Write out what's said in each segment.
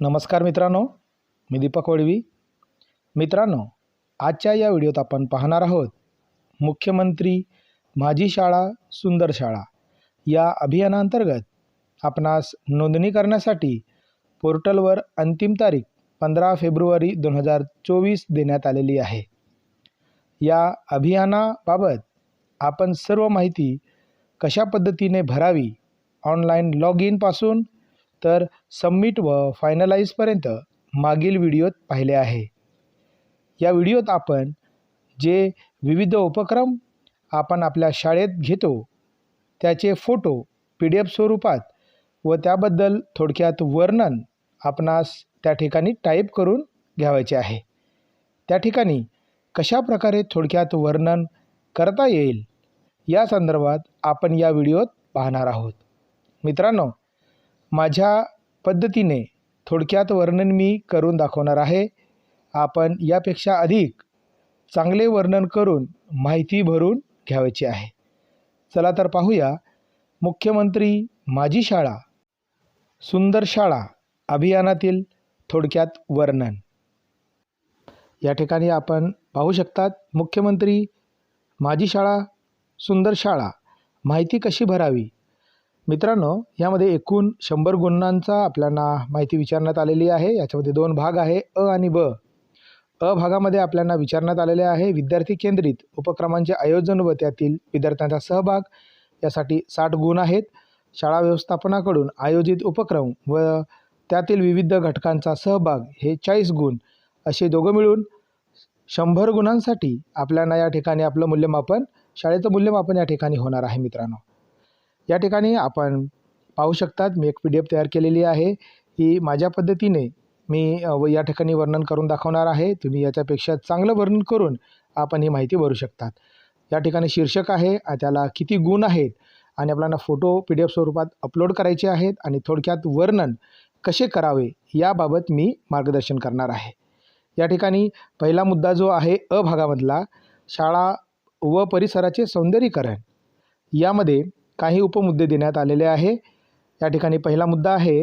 नमस्कार मित्रांनो मी दीपक वडवी. मित्रांनो आजच्या या व्हिडिओत आपण पाहणार आहोत मुख्यमंत्री माझी शाळा सुंदर शाळा या अभियानांतर्गत आपणास नोंदणी करण्यासाठी पोर्टलवर अंतिम तारीख पंधरा फेब्रुवारी दोन हजार चोवीस देण्यात आलेली आहे. या अभियानाबाबत आपण सर्व माहिती कशा पद्धतीने भरावी ऑनलाईन लॉग इनपासून तर सबमिट व फायनलाईजपर्यंत मागील व्हिडिओत पाहिले आहे. या व्हिडिओत आपण जे विविध उपक्रम आपण आपल्या शाळेत घेतो त्याचे फोटो पी डी एफ स्वरूपात व त्याबद्दल थोडक्यात वर्णन आपणास त्या ठिकाणी टाईप करून घ्यावायचे आहे. त्या ठिकाणी कशा प्रकारे थोडक्यात वर्णन करता येईल या संदर्भात आपण या व्हिडिओत पाहणार आहोत. मित्रांनो माझ्या पद्धतीने थोडक्यात वर्णन मी करून दाखवणार आहे. आपण यापेक्षा अधिक चांगले वर्णन करून माहिती भरून घ्यावायची आहे. चला तर पाहूया. मुख्यमंत्री माझी शाळा सुंदर शाळा अभियानातील थोडक्यात वर्णन. या ठिकाणी आपण पाहू शकतात मुख्यमंत्री माझी शाळा सुंदर शाळा माहिती कशी भरावी? मित्रांनो यामध्ये एकूण शंभर गुणांचा आपल्याला माहिती विचारण्यात आलेली आहे. याच्यामध्ये दोन भाग आहे अ आणि ब. अ भागामध्ये आपल्याला विचारण्यात आलेले आहे विद्यार्थी केंद्रित उपक्रमांचे आयोजन व त्यातील विद्यार्थ्यांचा सहभाग. यासाठी साठ गुण आहेत. शाळा व्यवस्थापनाकडून आयोजित उपक्रम व त्यातील विविध घटकांचा सहभाग हे चाळीस गुण असे दोघं मिळून शंभर गुणांसाठी आपल्याला या ठिकाणी आपलं मूल्यमापन शाळेचं मूल्यमापन या ठिकाणी होणार आहे मित्रांनो. या ठिकाणी आपण पाहू शकतात मी एक पी डी एफ तयार केलेली आहे. ही माझ्या पद्धतीने मी व या ठिकाणी वर्णन करून दाखवणार आहे. तुम्ही याच्यापेक्षा चांगलं वर्णन करून आपण ही माहिती भरू शकतात. या ठिकाणी शीर्षक आहे त्याला किती गुण आहेत आणि आपल्याला फोटो पी डी एफ स्वरूपात अपलोड करायचे आहेत आणि थोडक्यात वर्णन कसे करावे याबाबत मी मार्गदर्शन करणार आहे. या ठिकाणी पहिला मुद्दा जो आहे अ भागामधला शाळा व परिसराचे सौंदर्यीकरण. यामध्ये काही उपमुद्दे देण्यात आलेले आहे. या ठिकाणी पहिला मुद्दा आहे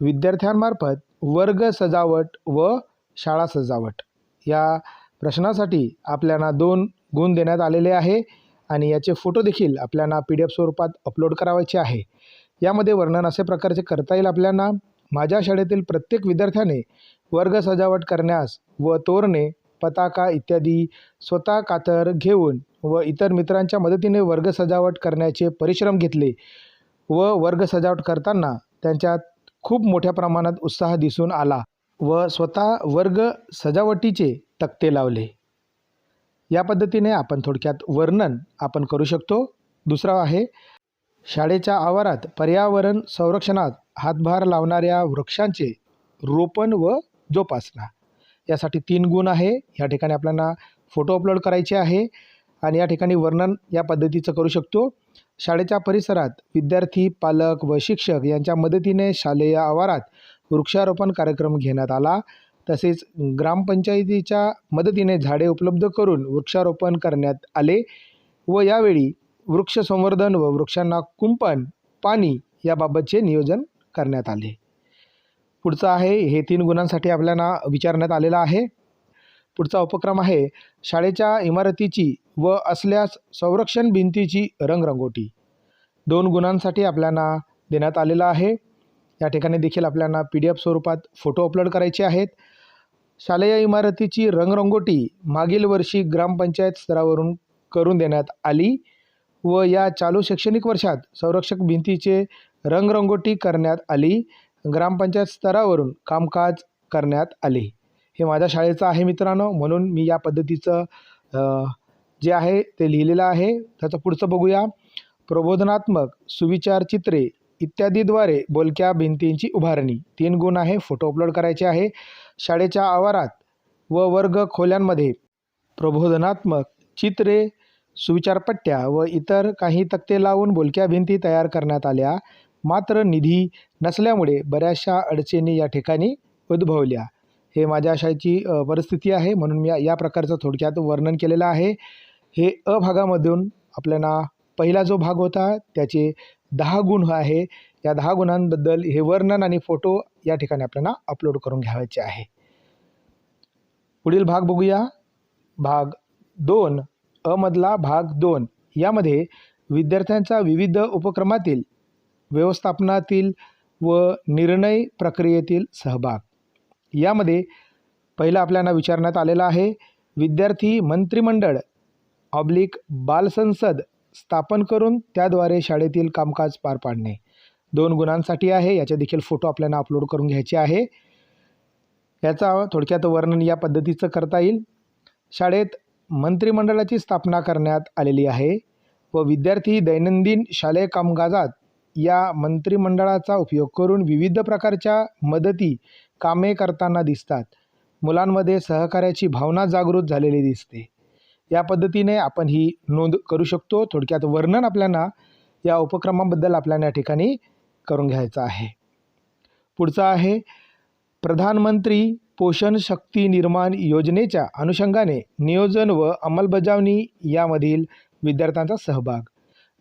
विद्यार्थ्यांमार्फत वर्ग सजावट व शाळा सजावट. या प्रश्नासाठी आपल्याला दोन गुण देण्यात आलेले आहे आणि याचे फोटो देखील आपल्याला पी डी एफ स्वरूपात अपलोड करावायचे आहे. यामध्ये वर्णन असे प्रकारचे करता येईल आपल्याला. माझ्या शाळेतील प्रत्येक विद्यार्थ्याने वर्ग सजावट करण्यास व तोरणे पताका इत्यादी स्वतः कातर घेऊन व इतर मित्रांच्या मदतीने वर्ग सजावट करण्याचे परिश्रम घेतले व वर्ग सजावट करताना त्यांच्यात खूप मोठ्या प्रमाणात उत्साह दिसून आला व स्वतः वर्ग सजावटीचे तक्ते लावले. या पद्धतीने आपण थोडक्यात वर्णन आपण करू शकतो. दुसरा आहे शाळेच्या आवारात पर्यावरण संरक्षणात हातभार लावणाऱ्या वृक्षांचे रोपण व जोपासना. यासाठी तीन गुण आहे. या ठिकाणी आपल्याला फोटो अपलोड करायचे आहे आणि या ठिकाणी वर्णन या पद्धतीचं करू शकतो. शाळेच्या परिसरात विद्यार्थी पालक व शिक्षक यांच्या मदतीने शालेय आवारात वृक्षारोपण कार्यक्रम घेण्यात आला. तसेच ग्रामपंचायतीच्या मदतीने झाडे उपलब्ध करून वृक्षारोपण करण्यात आले व यावेळी वृक्ष संवर्धन व वृक्षांना कुंपण पाणी याबाबतचे नियोजन करण्यात आले. पुढचं आहे. हे तीन गुणांसाठी आपल्याला विचारण्यात आलेलं आहे. पुढचा उपक्रम आहे. शाळेच्या इमारतीची व असल्यास संरक्षण भिंतीची रंगरंगोटी. दोन गुणांसाठी आपल्याला देण्यात आलेलं आहे. या ठिकाणी देखील आपल्याला पी डी एफ स्वरूपात फोटो अपलोड करायचे आहेत. शालेय इमारतीची रंगरंगोटी मागील वर्षी ग्रामपंचायत स्तरावरून करून देण्यात आली व या चालू शैक्षणिक वर्षात संरक्षक भिंतीचे रंगरंगोटी करण्यात आली. ग्रामपंचायत स्तरावरून कामकाज करण्यात आले. हे माझ्या शाळेचं आहे मित्रांनो म्हणून मी या पद्धतीचं जे आहे ते लिहिलेलं आहे. त्याचं पुढचं बघूया. प्रबोधनात्मक सुविचार चित्रे इत्यादीद्वारे बोलक्या भिंतींची उभारणी. तीन गुण आहे फोटो अपलोड करायचे आहे. शाळेच्या आवारात व वर्ग खोल्यांमध्ये प्रबोधनात्मक चित्रे सुविचारपट्ट्या व इतर काही तक्ते लावून बोलक्या भिंती तयार करण्यात आल्या. मात्र निधी नसल्यामुळे बऱ्याचशा अडचणी या ठिकाणी उद्भवल्या. हे माझ्या अशाची परिस्थिती आहे. म्हणून मी या- या प्रकारचं थोडक्यात वर्णन केलेलं आहे. हे अ भागामधून आपल्याला पहिला जो भाग होता त्याचे दहा गुण आहे. या दहा गुणांबद्दल हे वर्णन आणि फोटो या ठिकाणी आपल्याला अपलोड करून घ्यायचे आहे. पुढील भाग बघूया. भाग दोन अमधला भाग दोन. यामध्ये विद्यार्थ्यांचा विविध उपक्रमातील व्यवस्थापनातील व निर्णय प्रक्रियेतील सहभाग. यामध्ये पहिलं आपल्याला विचारण्यात आलेला आहे विद्यार्थी मंत्रिमंडळ ऑब्लिक बालसंसद स्थापन करून त्याद्वारे शाळेतील कामकाज पार पाडणे. दोन गुणांसाठी आहे याचे देखील फोटो आपल्याला अपलोड करून घ्यायचे आहे. याचा थोडक्यात वर्णन या पद्धतीचं करता येईल. शाळेत मंत्रिमंडळाची स्थापना करण्यात आलेली आहे व विद्यार्थी दैनंदिन शालेय कामकाजात या मंत्रिमंडळाचा उपयोग करून विविध प्रकारच्या मदती कामे करताना दिसतात. मुलांमध्ये सहकार्याची भावना जागृत झालेली दिसते. या पद्धतीने आपण ही नोंद करू शकतो. थोडक्यात वर्णन आपल्याला या उपक्रमाबद्दल आपल्याला या ठिकाणी करून घ्यायचं आहे. पुढचं आहे प्रधानमंत्री पोषण शक्ती निर्माण योजनेच्या अनुषंगाने नियोजन व अंमलबजावणी यामधील विद्यार्थ्यांचा सहभाग.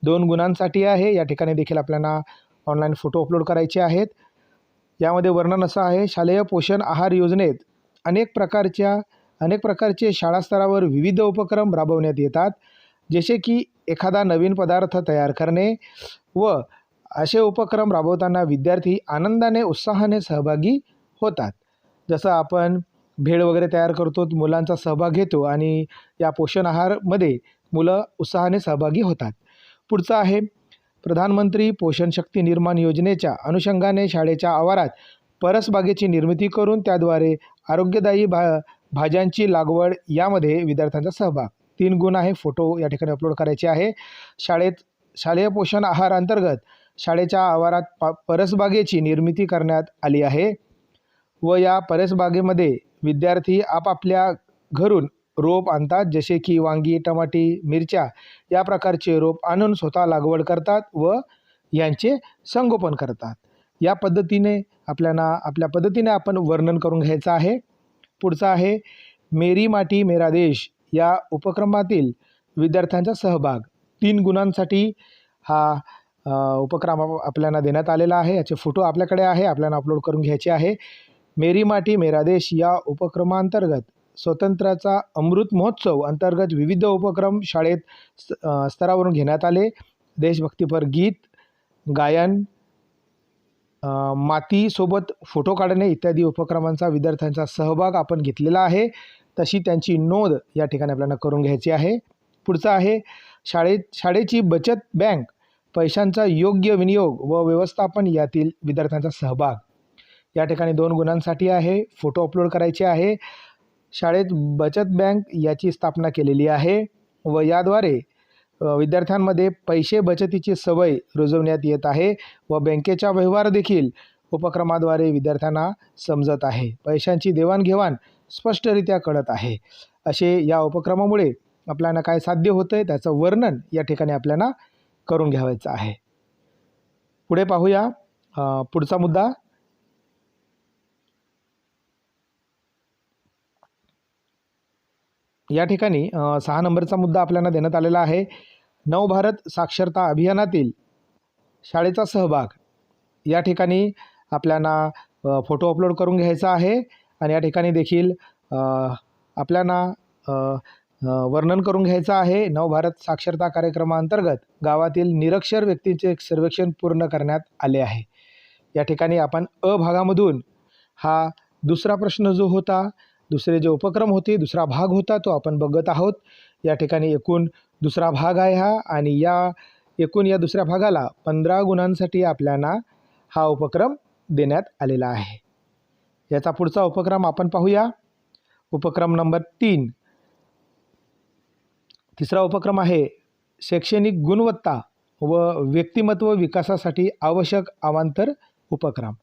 दोन गुणांसाठी आहे. या ठिकाणी देखील आपल्याला ऑनलाईन फोटो अपलोड करायचे आहेत. यामध्ये वर्णन असं आहे शालेय पोषण आहार योजनेत अनेक प्रकारच्या अनेक प्रकारचे शाळा स्तरावर विविध उपक्रम राबवण्यात येतात. जसे की एखादा नवीन पदार्थ तयार करणे व असे उपक्रम राबवताना विद्यार्थी आनंदाने उत्साहाने सहभागी होतात. जसं आपण भेळ वगैरे तयार करतो मुलांचा सहभाग घेतो आणि या पोषण आहारमध्ये मुलं उत्साहाने सहभागी होतात. पुढचं आहे. प्रधानमंत्री पोषण शक्ती निर्माण योजनेच्या अनुषंगाने शाळेच्या आवारात परसबागेची निर्मिती करून त्याद्वारे आरोग्यदायी भा भाज्यांची लागवड यामध्ये विद्यार्थ्यांचा सहभाग. तीन गुण आहे फोटो या ठिकाणी अपलोड करायचे आहे. शाळेत शालेय पोषण आहार अंतर्गत शाळेच्या आवारात पा परसबागेची निर्मिती करण्यात आली आहे. व या परसबागेमध्ये विद्यार्थी आपापल्या घरून रोप आणतात जसे की वांगी टमाटी मिरच्या या प्रकारचे रोप आणून स्वतः लागवड करतात व यांचे संगोपन करतात. या पद्धतीने आपल्याला आपल्या पद्धतीने आपण वर्णन करून घ्यायचं आहे. पुढचं आहे मेरी माटी मेरा देश या उपक्रमातील विद्यार्थ्यांचा सहभाग. तीन गुणांसाठी हा उपक्रम आपल्याला देण्यात आलेला आहे. याचे फोटो आपल्याकडे आहे आपल्याला अपलोड करून घ्यायचे आहे. मेरी माटी मेरा देश या उपक्रमांतर्गत स्वतंत्राचा अमृत महोत्सव अंतर्गत विविध उपक्रम शाळेत स्तरावरून घेण्यात आले. देशभक्तीपर गीत गायन मातीसोबत फोटो काढणे इत्यादी उपक्रमांचा विद्यार्थ्यांचा सहभाग आपण घेतलेला आहे. तशी त्यांची नोंद या ठिकाणी आपल्याला करून घ्यायची आहे. पुढचं आहे शाळेत शाळेची बचत बँक पैशांचा योग्य विनियोग व व्यवस्थापन यातील विद्यार्थ्यांचा सहभाग. या ठिकाणी दोन गुणांसाठी आहे फोटो अपलोड करायचे आहे. शाळेत बचत बँक याची स्थापना केलेली आहे व याद्वारे विद्यार्थ्यांमध्ये पैसे बचतीची सवय रुजवण्यात येत आहे व बँकेचा व्यवहार देखील उपक्रमाद्वारे विद्यार्थ्यांना समजत आहे. पैशांची देवाणघेवाण स्पष्टरित्या कळत आहे. असे या उपक्रमामुळे आपल्याला काय साध्य होतं आहे त्याचं वर्णन या ठिकाणी आपल्याला करून घ्यावायचं आहे. पुढे पाहूया. पुढचा मुद्दा. या ठिकाणी सहा नंबरचा मुद्दा आपल्याला देण्यात आलेला आहे. नवभारत साक्षरता अभियानातील शाळेचा सहभाग. या ठिकाणी आपल्याला फोटो अपलोड करून घ्यायचा आहे आणि या ठिकाणी देखील आपल्याला वर्णन करून घ्यायचं आहे. नवभारत साक्षरता कार्यक्रमाअंतर्गत गावातील निरक्षर व्यक्तींचे एक सर्वेक्षण पूर्ण करण्यात आले आहे. या ठिकाणी आपण अ भागामधून हा दुसरा प्रश्न जो होता दुसरे जे उपक्रम होते दुसरा भाग होता तो आपण बघत आहोत. या ठिकाणी एकूण दुसरा भाग आहे हा आणि या एकूण या दुसऱ्या भागाला पंधरा गुणांसाठी आपल्याला हा उपक्रम देण्यात आलेला आहे. याचा पुढचा उपक्रम आपण पाहूया. उपक्रम नंबर तीन. तिसरा उपक्रम आहे शैक्षणिक गुणवत्ता व व्यक्तिमत्व विकासासाठी आवश्यक अवांतर उपक्रम.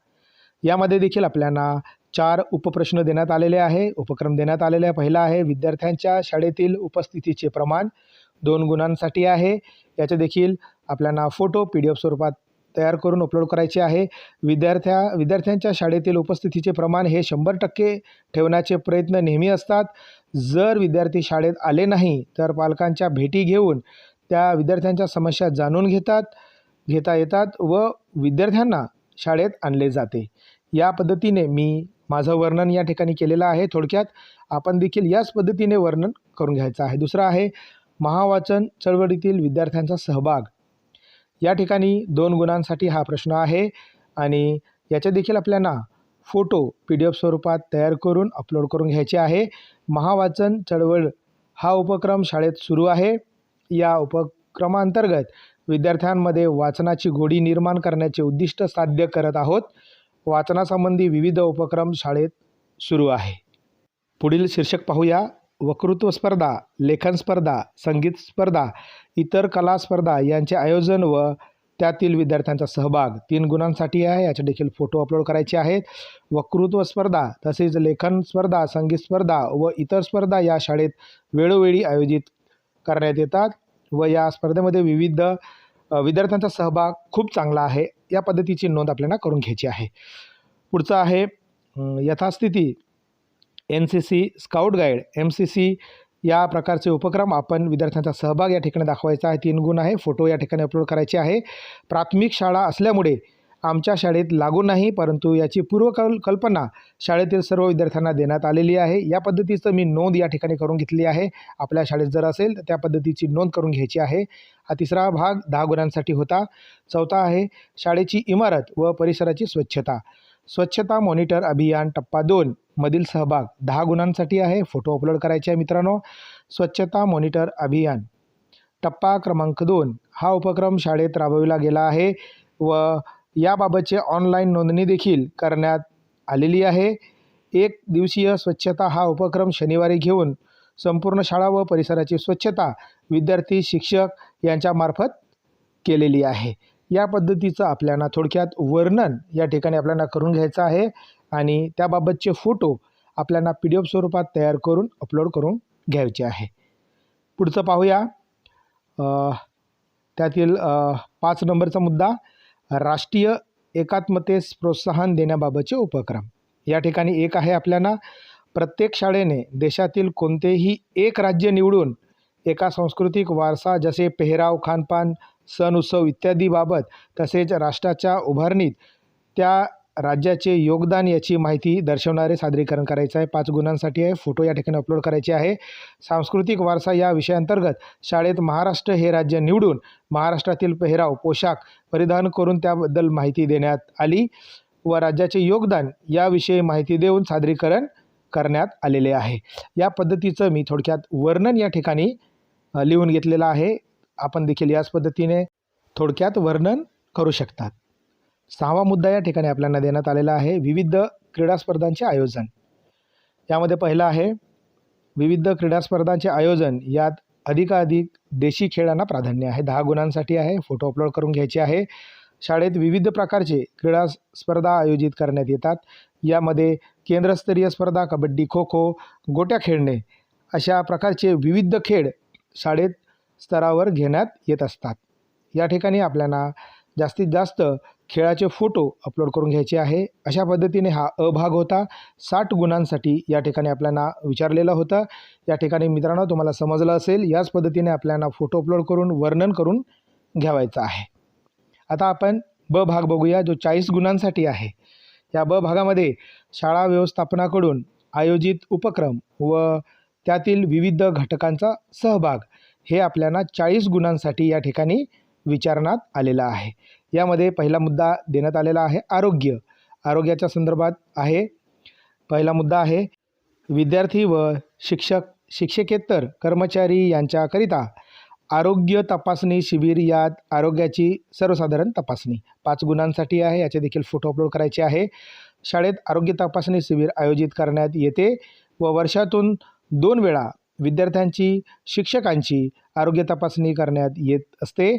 यामध्ये देखील आपल्याला चार उपप्रश्न देण्यात आलेले आहे. उपक्रम देण्यात आलेले आहे पहिला आहे विद्यार्थ्यांच्या शाळेतील उपस्थितीचे प्रमाण दोन गुणांसाठी आहे. याचे देखील आपल्याला फोटो पी डी एफ स्वरूपात तयार करून अपलोड करायचे आहे. विद्यार्थ्या विद्यार्थ्यांच्या शाळेतील उपस्थितीचे प्रमाण हे शंभर टक्के ठेवण्याचे प्रयत्न नेहमी असतात. जर विद्यार्थी शाळेत आले नाही तर पालकांच्या भेटी घेऊन त्या विद्यार्थ्यांच्या समस्या जाणून घेतात घेता येतात व विद्यार्थ्यांना शाळेत आणले जाते. या पद्धतीने मी माझं वर्णन या ठिकाणी केलेलं आहे. थोडक्यात आपण देखील याच पद्धतीने वर्णन करून घ्यायचं आहे. दुसरं आहे महावाचन चळवळीतील विद्यार्थ्यांचा सहभाग. या ठिकाणी दोन गुणांसाठी हा प्रश्न आहे आणि याचे देखील आपल्याला फोटो पी डी एफ स्वरूपात तयार करून अपलोड करून घ्यायचे आहे. महावाचन चळवळ हा उपक्रम शाळेत सुरू आहे. या उपक्रमांतर्गत विद्यार्थ्यांमध्ये वाचनाची गोडी निर्माण करण्याचे उद्दिष्ट साध्य करत आहोत. वाचनासंबंधी विविध उपक्रम शाळेत सुरू आहे. पुढील शीर्षक पाहूया. वक्तृत्व स्पर्धा लेखन स्पर्धा संगीत स्पर्धा इतर कला स्पर्धा यांचे आयोजन व त्यातील विद्यार्थ्यांचा सहभाग तीन गुणांसाठी आहे. याचे देखील फोटो अपलोड करायचे आहेत. वक्तृत्व स्पर्धा तसेच लेखन स्पर्धा संगीत स्पर्धा व इतर स्पर्धा या शाळेत वेळोवेळी आयोजित करण्यात येतात व या स्पर्धेमध्ये विविध विद्यार्थ्यांचा सहभाग खूप चांगला आहे. या पद्धतीची नोंद आपल्याला करून घ्यायची आहे. पुढचं आहे यथास्थिती N C C scout guide M C C या प्रकारचे उपक्रम आपण विद्यार्थ्यांचा सहभाग या ठिकाणी दाखवायचा आहे. तीन गुण आहे फोटो या ठिकाणी अपलोड करायचे आहे. प्राथमिक शाळा असल्यामुळे आमच्या शाळेत लागू नाही परंतु याची पूर्वकल कल्पना शाळेतील सर्व विद्यार्थ्यांना देण्यात आलेली आहे. या पद्धतीचं मी नोंद या ठिकाणी करून घेतली आहे. आपल्या शाळेत जर असेल तर त्या पद्धतीची नोंद करून घ्यायची आहे. हा तिसरा भाग दहा गुणांसाठी होता. चौथा आहे शाळेची इमारत व परिसराची स्वच्छता. स्वच्छता मॉनिटर अभियान टप्पा दोन मधील सहभाग दहा गुणांसाठी आहे. फोटो अपलोड करायचे आहे मित्रांनो. स्वच्छता मॉनिटर अभियान टप्पा क्रमांक दोन. हा उपक्रम शाळेत राबविला गेला आहे व याबाबतचे ऑनलाईन नोंदणी देखील करण्यात आलेली आहे. एक दिवसीय स्वच्छता हा उपक्रम शनिवारी घेऊन संपूर्ण शाळा व परिसराची स्वच्छता विद्यार्थी शिक्षक यांच्यामार्फत केलेली आहे. या पद्धतीचं आपल्याला थोडक्यात वर्णन या ठिकाणी आपल्याला करून घ्यायचं आहे आणि त्याबाबतचे फोटो आपल्याला पी डी एफ स्वरूपात तयार करून अपलोड करून घ्यायचे आहे. पुढचं पाहूया. त्यातील पाच नंबरचा मुद्दा. राष्ट्रीय एकात्मतेस प्रोत्साहन देण्याबाबतचे उपक्रम. या ठिकाणी एक आहे आपल्याला प्रत्येक शाळेने देशातील कोणतेही एक राज्य निवडून एका सांस्कृतिक वारसा जसे पेहराव खानपान सण उत्सव इत्यादीबाबत तसेच राष्ट्राच्या उभारणीत त्या राज्याचे योगदान याची माहिती दर्शवणारे सादरीकरण करायचं आहे. पाच गुणांसाठी आहे. फोटो या ठिकाणी अपलोड करायचे आहे. सांस्कृतिक वारसा या विषयाअंतर्गत शाळेत महाराष्ट्र हे राज्य निवडून महाराष्ट्रातील पेहराव पोशाख परिधान करून त्याबद्दल माहिती देण्यात आली व राज्याचे योगदान याविषयी माहिती देऊन सादरीकरण करण्यात आलेले आहे. या पद्धतीचं मी थोडक्यात वर्णन या ठिकाणी लिहून घेतलेलं आहे. आपण देखील याच पद्धतीने थोडक्यात वर्णन करू शकतात. सहावा मुद्दा या ठिकाणी आपल्याला देण्यात आलेला आहे विविध क्रीडा स्पर्धांचे आयोजन. यामध्ये पहिलं आहे विविध क्रीडा स्पर्धांचे आयोजन यात अधिकाधिक देशी खेळांना प्राधान्य आहे. दहा गुणांसाठी आहे फोटो अपलोड करून घ्यायचे आहे. शाळेत विविध प्रकारचे क्रीडा स्पर्धा आयोजित करण्यात येतात. यामध्ये केंद्रस्तरीय स्पर्धा कबड्डी खो खो गोट्या खेळणे अशा प्रकारचे विविध खेळ शाळेत स्तरावर घेण्यात येत असतात. या ठिकाणी आपल्याला जास्तीत जास्त खेळाचे फोटो अपलोड करून घ्यायचे आहे. अशा पद्धतीने हा अ भाग होता. साठ गुणांसाठी या ठिकाणी आपल्याला विचारलेलं होतं. या ठिकाणी मित्रांनो तुम्हाला समजलं असेल याच पद्धतीने आपल्याला फोटो अपलोड करून वर्णन करून घ्यावायचं आहे. आता आपण ब भाग बघूया जो चाळीस गुणांसाठी आहे. या ब भागामध्ये शाळा व्यवस्थापनाकडून आयोजित उपक्रम व त्यातील विविध घटकांचा सहभाग हे आपल्याला चाळीस गुणांसाठी या ठिकाणी विचारण्यात आलेला आहे. यामध्ये पहिला मुद्दा देण्यात आलेला आहे आरोग्य. आरोग्याच्या संदर्भात आहे पहिला मुद्दा आहे विद्यार्थी व शिक्षक शिक्षकेतर कर्मचारी यांच्याकरिता आरोग्य तपासणी शिबिर यात आरोग्याची सर्वसाधारण तपासणी. पाच गुणांसाठी आहे याचे देखील फोटो अपलोड करायचे आहे. शाळेत आरोग्य तपासणी शिबिर आयोजित करण्यात येते व वर्षातून दोन वेळा विद्यार्थ्यांची शिक्षकांची आरोग्य तपासणी करण्यात येत असते.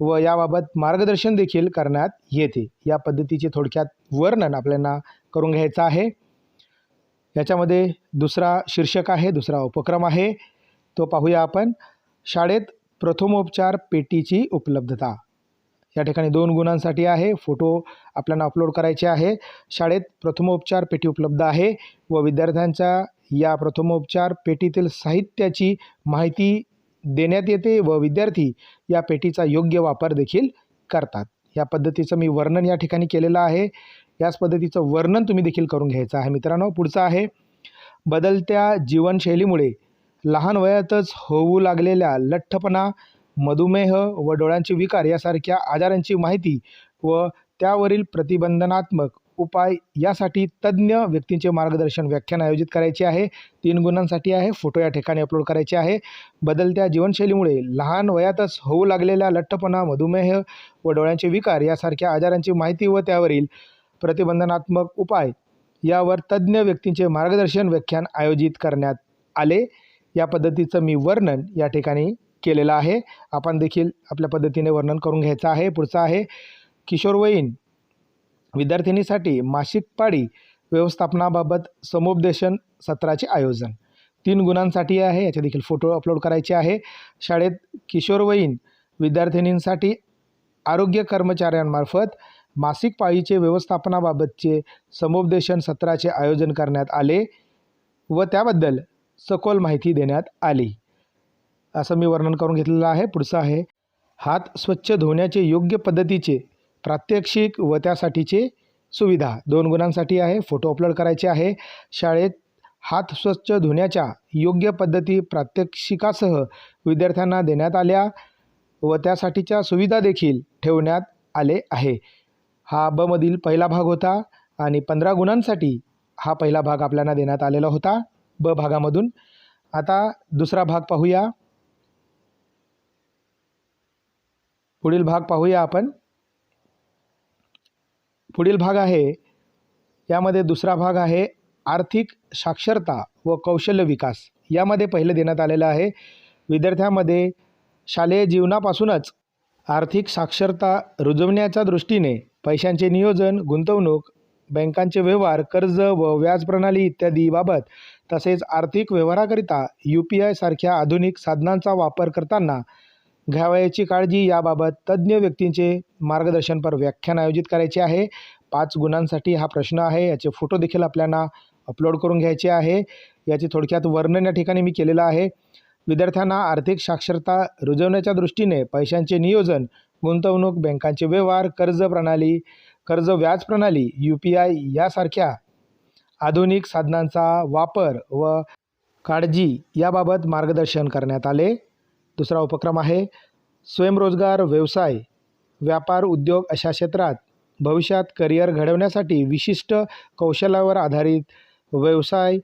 व याबाबत मार्गदर्शन देखील करण्यात येते. या पद्धतीचे थोडक्यात वर्णन आपल्याला करून घ्यायचं आहे. याच्यामध्ये दुसरा शीर्षक आहे दुसरा उपक्रम आहे. तो पाहूया आपण. शाळेत प्रथमोपचार पेटीची उपलब्धता. या ठिकाणी दोन गुणांसाठी आहे. फोटो आपल्याला अपलोड करायचे आहे. शाळेत प्रथमोपचार पेटी उपलब्ध आहे व विद्यार्थ्यांच्या या प्रथमोपचार पेटीतील साहित्याची माहिती देण्यात येते व विद्यार्थी या पेटीचा योग्य वापर देखील करतात. या पद्धतीचं मी वर्णन या ठिकाणी केलेलं आहे. याच पद्धतीचं वर्णन तुम्ही देखील करून घ्यायचं आहे मित्रांनो. पुढचं आहे बदलत्या जीवनशैलीमुळे लहान वयातच होऊ लागलेल्या लठ्ठपणा मधुमेह व डोळ्यांचे विकार यासारख्या आजारांची माहिती व त्यावरील प्रतिबंधनात्मक उपाय यासाठी तज्ज्ञ व्यक्तींचे मार्गदर्शन व्याख्यान आयोजित करायचे आहे. तीन गुणांसाठी आहे. फोटो या ठिकाणी अपलोड करायचे आहे. बदलत्या जीवनशैलीमुळे लहान वयातच होऊ लागलेल्या लठ्ठपणा मधुमेह व डोळ्यांचे विकार यासारख्या आजारांची माहिती व त्यावरील प्रतिबंधनात्मक उपाय यावर तज्ज्ञ व्यक्तींचे मार्गदर्शन व्याख्यान आयोजित करण्यात आले. या पद्धतीचं मी वर्णन या ठिकाणी केलेलं आहे. आपण देखील आपल्या पद्धतीने वर्णन करून घ्यायचं आहे. पुढचं आहे. किशोरवयीन विद्यार्थिनीसाठी मासिक पाळी व्यवस्थापनाबाबत समुपदेशन सत्राचे आयोजन. तीन गुणांसाठी आहे याचे देखील फोटो अपलोड करायचे आहे. शाळेत किशोरवयीन विद्यार्थिनींसाठी आरोग्य कर्मचाऱ्यांमार्फत मासिक पाळीचे व्यवस्थापनाबाबतचे समुपदेशन सत्राचे आयोजन करण्यात आले व त्याबद्दल सखोल माहिती देण्यात आली. असं मी वर्णन करून घेतलेलं आहे. पुढचं आहे. हात स्वच्छ धुण्याचे योग्य पद्धतीचे प्रात्यक्षिक व त्यासाठीचे सुविधा. दोन गुणांसाठी आहे. फोटो अपलोड करायचे आहे. शाळेत हात स्वच्छ धुण्याच्या योग्य पद्धती प्रात्यक्षिकासह विद्यार्थ्यांना देण्यात आल्या व त्यासाठीच्या सुविधा देखील ठेवण्यात आले आहे. हा ब मधील पहिला भाग होता आणि पंधरा गुणांसाठी हा पहिला भाग आपल्याला देण्यात आलेला होता. ब भागामधून. आता दुसरा भाग पाहूया. पुढील भाग पाहूया आपण. पुढील भाग आहे. यामध्ये दुसरा भाग आहे आर्थिक साक्षरता व कौशल्य विकास. यामध्ये पहिलं देण्यात आलेलं आहे. विद्यार्थ्यांमध्ये शालेय जीवनापासूनच आर्थिक साक्षरता रुजवण्याच्या दृष्टीने पैशांचे नियोजन गुंतवणूक बँकांचे व्यवहार कर्ज व व्याज प्रणाली इत्यादीबाबत तसेच आर्थिक व्यवहाराकरिता यू पी आयसारख्या आधुनिक साधनांचा वापर करताना घ्यावयाची काळजी. याबाबत तज्ज्ञ व्यक्तींचे मार्गदर्शनपर व्याख्यान आयोजित करायचे आहे. पाच गुणांसाठी हा प्रश्न आहे. याचे फोटो देखील आपल्याला अपलोड करून घ्यायचे आहे. याचे थोडक्यात वर्णन या ठिकाणी मी केलेलं आहे. विद्यार्थ्यांना आर्थिक साक्षरता रुजवण्याच्या दृष्टीने पैशांचे नियोजन गुंतवणूक बँकांचे व्यवहार कर्ज प्रणाली कर्ज व्याज प्रणाली यू पी आय यासारख्या आधुनिक साधनांचा वापर व काळजी याबाबत मार्गदर्शन करण्यात आले. दुसरा उपक्रम आहे स्वयंरोजगार व्यवसाय व्यापार उद्योग अशा क्षेत्रात भविष्यात करिअर घडवण्यासाठी विशिष्ट कौशल्यावर आधारित व्यवसाय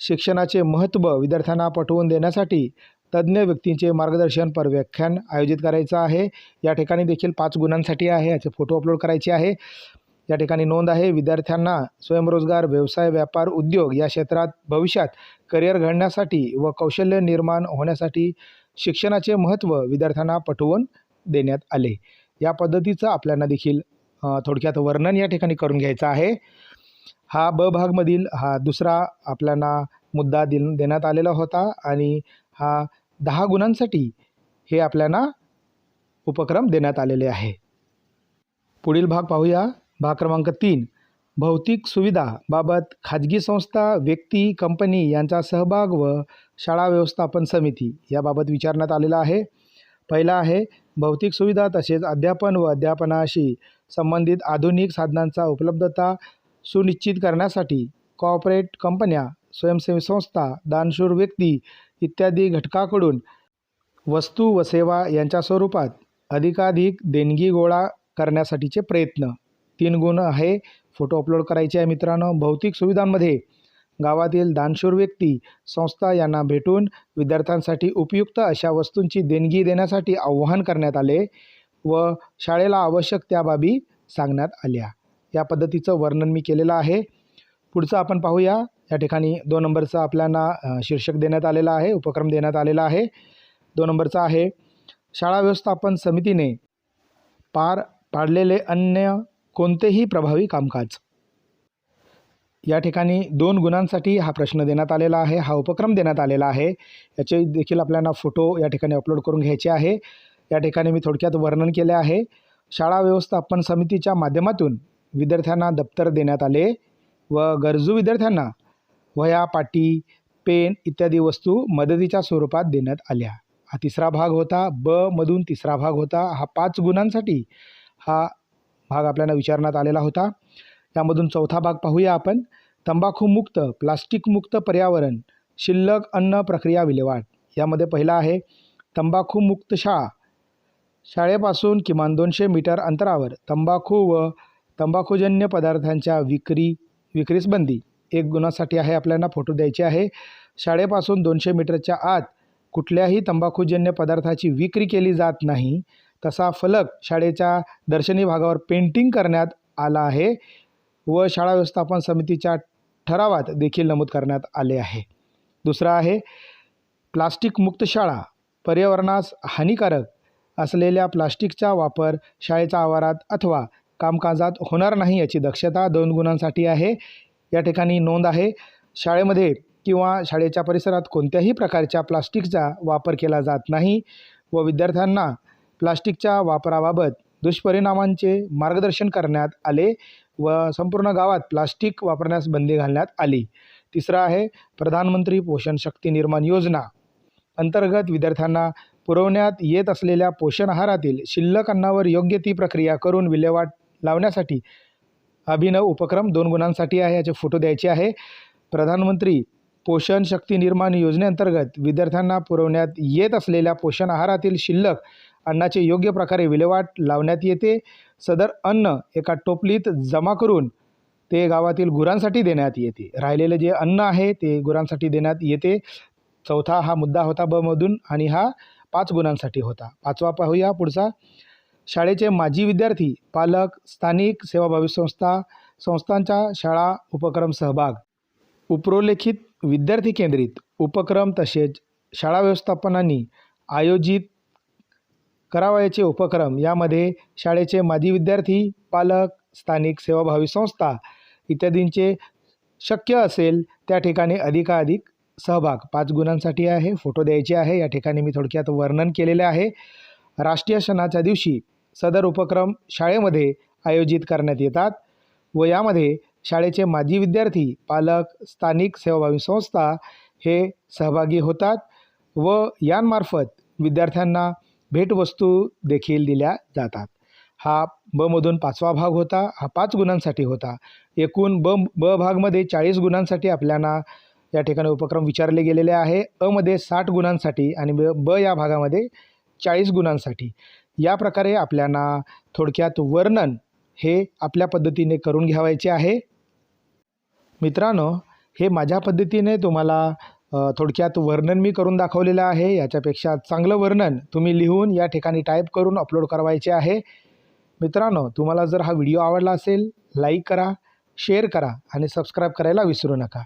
शिक्षणाचे महत्त्व विद्यार्थ्यांना पटवून देण्यासाठी तज्ज्ञ व्यक्तींचे मार्गदर्शन पर व्याख्यान आयोजित करायचं आहे. या ठिकाणी देखील पाच गुणांसाठी आहे. याचे फोटो अपलोड करायचे आहे. या ठिकाणी नोंद आहे. विद्यार्थ्यांना स्वयंरोजगार व्यवसाय व्यापार उद्योग या क्षेत्रात भविष्यात करिअर घडण्यासाठी व कौशल्य निर्माण होण्यासाठी शिक्षणाचे महत्त्व विद्यार्थ्यांना पटवून देण्यात आले. या पद्धतीचं आपल्याला देखील थोडक्यात वर्णन या ठिकाणी करून घ्यायचं आहे. हा ब भागमधील हा दुसरा आपल्याला मुद्दा दिल देण्यात आलेला होता आणि हा दहा गुणांसाठी हे आपल्याला उपक्रम देण्यात आलेले आहे. पुढील भाग पाहूया. भाग क्रमांक तीन. भौतिक सुविधाबाबत खाजगी संस्था व्यक्ती कंपनी यांचा सहभाग व शाळा व्यवस्थापन समिती याबाबत विचारण्यात आलेला आहे. पहिला आहे भौतिक सुविधा तसेच अध्यापन व अध्यापनाशी संबंधित आधुनिक साधनांचा उपलब्धता सुनिश्चित करण्यासाठी कॉर्पोरेट कंपन्या स्वयंसेवी संस्था दानशूर व्यक्ती इत्यादी घटकाकडून वस्तू व सेवा यांच्या स्वरूपात अधिकाधिक देणगी गोळा करण्यासाठीचे प्रयत्न तीन गुण आहे. फोटो अपलोड करायचे आहे मित्रांनो. भौतिक सुविधांमध्ये गावातील दानशूर व्यक्ती संस्था यांना भेटून विद्यार्थ्यांसाठी उपयुक्त अशा वस्तूंची देणगी देण्यासाठी आव्हान करण्यात आले व शाळेला आवश्यक त्या बाबी सांगण्यात आल्या. या पद्धतीचं वर्णन मी केलेलं आहे. पुढचं आपण पाहूया. या ठिकाणी दोन नंबरचं आपल्याला शीर्षक देण्यात आलेलं आहे. उपक्रम देण्यात आलेला आहे. दोन नंबरचा आहे. शाळा व्यवस्थापन समितीने पार पाडलेले अन्य कोणतेही प्रभावी कामकाज. या ठिकाणी दोन गुणांसाठी हा प्रश्न देण्यात आलेला आहे हा उपक्रम देण्यात आलेला आहे. याचे देखील आपल्याला फोटो या ठिकाणी अपलोड करून घ्यायचे आहे. या ठिकाणी मी थोडक्यात वर्णन केले आहे. शाळा व्यवस्थापन समितीच्या माध्यमातून विद्यार्थ्यांना दप्तर देण्यात आले व गरजू विद्यार्थ्यांना वह्या पाटी पेन इत्यादी वस्तू मदतीच्या स्वरूपात देण्यात आल्या. हा तिसरा भाग होता. ब मधून तिसरा भाग होता. हा पाच गुणांसाठी हा भाग आपल्याला विचारण्यात आलेला होता. यामधून चौथा भाग पाहूया आपण. तंबाखूमुक्त प्लास्टिकमुक्त पर्यावरण शिल्लक अन्न प्रक्रिया विल्हेवाट. यामध्ये पहिला आहे तंबाखूमुक्त शाळा. शाळेपासून किमान दोनशे मीटर अंतरावर तंबाखू व तंबाखूजन्य पदार्थांच्या विक्री विक्रीस बंदी एक गुणासाठी आहे आपल्याला फोटो द्यायचे आहे. शाळेपासून दोनशे मीटरच्या आत कुठल्याही तंबाखूजन्य पदार्थाची विक्री केली जात नाही. तसा फलक शाळेच्या दर्शनी भागावर पेंटिंग करण्यात आला आहे व शाळा व्यवस्थापन समितीच्या ठरावात देखील नमूद करण्यात आले आहे. दुसरा आहे प्लास्टिक मुक्त शाळा पर्यावरणास हानिकारक असलेल्या प्लास्टिकचा वापर शाळेच्या आवारात अथवा कामकाजात होणार नाही याची दक्षता दोन गुणांसाठी आहे. या ठिकाणी नोंद आहे शाळेमध्ये किंवा शाळेच्या परिसरात कोणत्याही प्रकारच्या प्लास्टिकचा वापर केला जात नाही व विद्यार्थ्यांना प्लास्टिकच्या वापराबाबत दुष्परिणामांचे मार्गदर्शन करण्यात आले व संपूर्ण गावात प्लास्टिक वापरण्यास बंदी घालण्यात आली. तिसरं आहे प्रधानमंत्री पोषण शक्ती निर्माण योजना. अंतर्गत विद्यार्थ्यांना पुरवण्यात येत असलेल्या पोषण आहारातील शिल्लक अन्नावर योग्य ती प्रक्रिया करून विल्हेवाट लावण्यासाठी अभिनव उपक्रम दोन गुणांसाठी आहे याचे फोटो द्यायचे आहे. प्रधानमंत्री पोषण शक्ती निर्माण योजनेअंतर्गत विद्यार्थ्यांना पुरवण्यात येत असलेल्या पोषण आहारातील शिल्लक अन्नाचे योग्य प्रकारे विल्हेवाट लावण्यात येते. सदर अन्न एका टोपलीत जमा करून ते गावातील गुरांसाठी देण्यात येते. राहिलेले जे अन्न आहे ते गुरांसाठी देण्यात येते. चौथा हा मुद्दा होता ब मधून आणि हा पाच गुणांसाठी होता. पाचवा पाहूया पुढचा. शाळेचे माजी विद्यार्थी पालक स्थानिक सेवाभावी संस्था संस्थांच्या शाळा उपक्रम सहभाग. उपरोल्लेखित विद्यार्थी केंद्रित उपक्रम तसेच शाळा व्यवस्थापनांनी आयोजित करावयाचे उपक्रम. यामध्ये शाळेचे माजी विद्यार्थी पालक स्थानिक सेवाभावी संस्था इत्यादींचे शक्य असेल त्या ठिकाणी अधिकाधिक सहभाग. पाच गुणांसाठी आहे फोटो द्यायचे आहे. या ठिकाणी मी थोडक्यात वर्णन केलेले आहे. राष्ट्रीय सणाच्या दिवशी सदर उपक्रम शाळेमध्ये आयोजित करण्यात येतात व यामध्ये शाळेचे माजी विद्यार्थी पालक स्थानिक सेवाभावी संस्था हे सहभागी होतात व यांमार्फत विद्यार्थ्यांना भेटवस्तू देखील दिल्या जातात. हा ब मधून पाचवा भाग होता हा पाच गुणांसाठी होता. एकूण ब ब भागमध्ये चाळीस गुणांसाठी आपल्याला या ठिकाणी उपक्रम विचारले गेलेले आहे. अमध्ये साठ गुणांसाठी आणि ब ब या भागामध्ये चाळीस गुणांसाठी. या प्रकारे आपल्याला थोडक्यात वर्णन हे आपल्या पद्धतीने करून घ्यावायचे आहे. मित्रांनो हे माझ्या पद्धतीने तुम्हाला थोडक्यात वर्णन मी करून दाखवलेलं आहे. याच्यापेक्षा चांगलं वर्णन तुम्ही लिहून या ठिकाणी टाईप करून अपलोड करवायचे आहे. मित्रांनो तुम्हाला जर हा व्हिडिओ आवडला असेल लाईक करा शेअर करा आणि सबस्क्राईब करायला विसरू नका.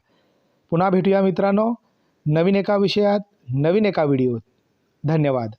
पुन्हा भेटूया मित्रांनो नवीन एका विषयात नवीन एका व्हिडिओत. धन्यवाद.